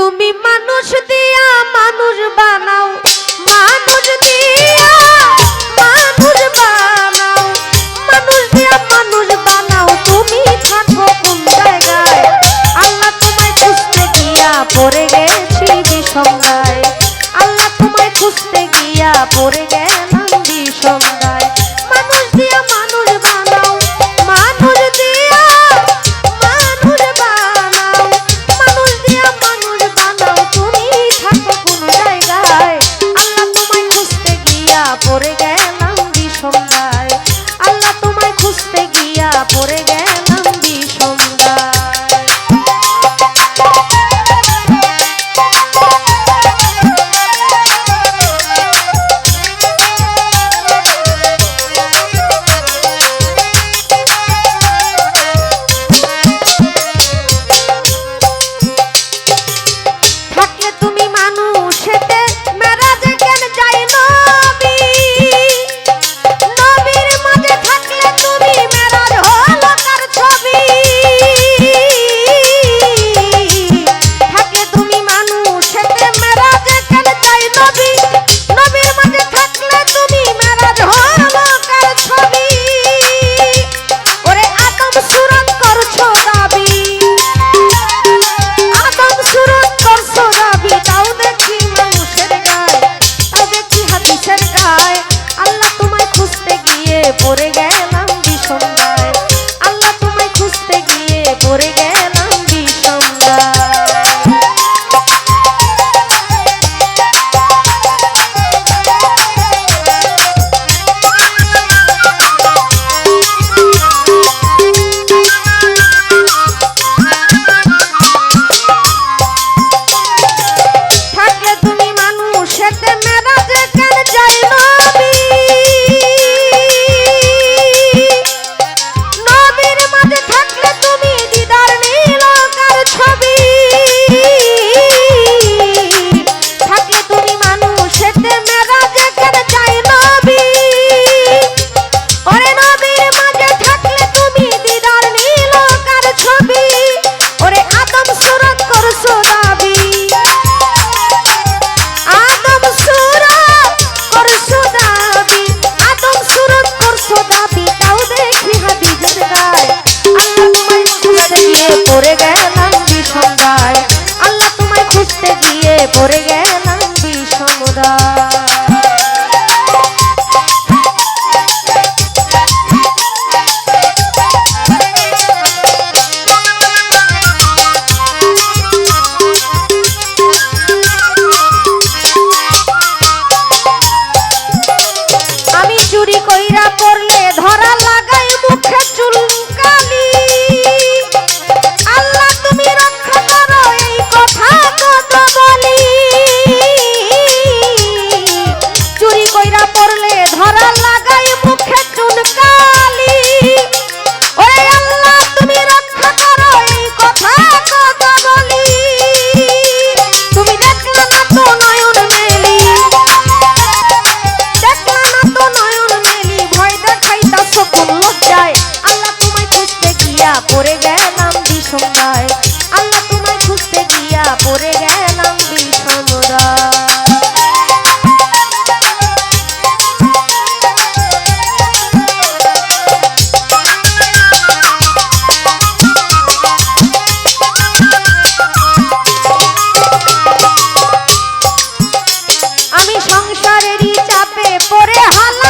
তুমি মানুষ দিয়া মানুষ বানাও, মানুষ দিয়া মানুষ বানাও, মানুষ দিয়া মানুষ বানাও। তুমি থাকো কোন জায়গায়? আল্লাহ তোমায় খুঁজতে গিয়া পড়ে গেছি বিসঙ্গায় আল্লাহ তোমায় খুঁজতে গিয়া পড়ে পড়ে গেছে। the food করে হালা